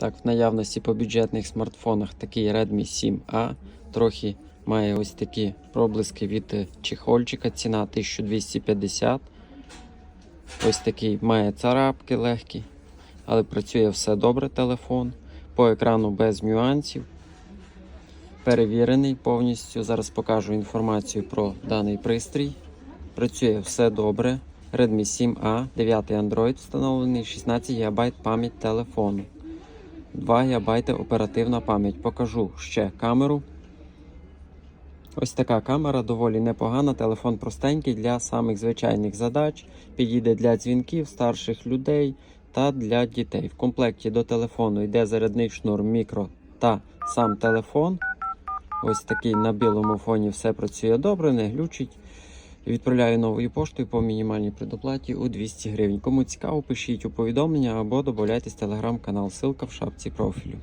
Так, в наявності по бюджетних смартфонах такий Redmi 7A. Трохи має ось такі проблиски від е, чехольчика. Ціна 1250. Ось такий має царапки легкі, але працює все добре телефон. По екрану без нюансів. Перевірений повністю. Зараз покажу інформацію про даний пристрій. Працює все добре. Redmi 7A, 9 Android встановлений, 16 ГБ пам'ять телефону. 2 ГБ оперативна пам'ять. Покажу ще камеру. Ось така камера доволі непогана. Телефон простенький для самих звичайних задач. Підійде для дзвінків старших людей та для дітей. В комплекті до телефону йде зарядний шнур мікро та сам телефон. Ось такий на білому фоні все працює добре, не глючить. Відправляю новою поштою по мінімальній предоплаті у 200 гривень. Кому цікаво, пишіть у повідомлення або додайтесь в телеграм-канал. Ссылка в шапці профілю.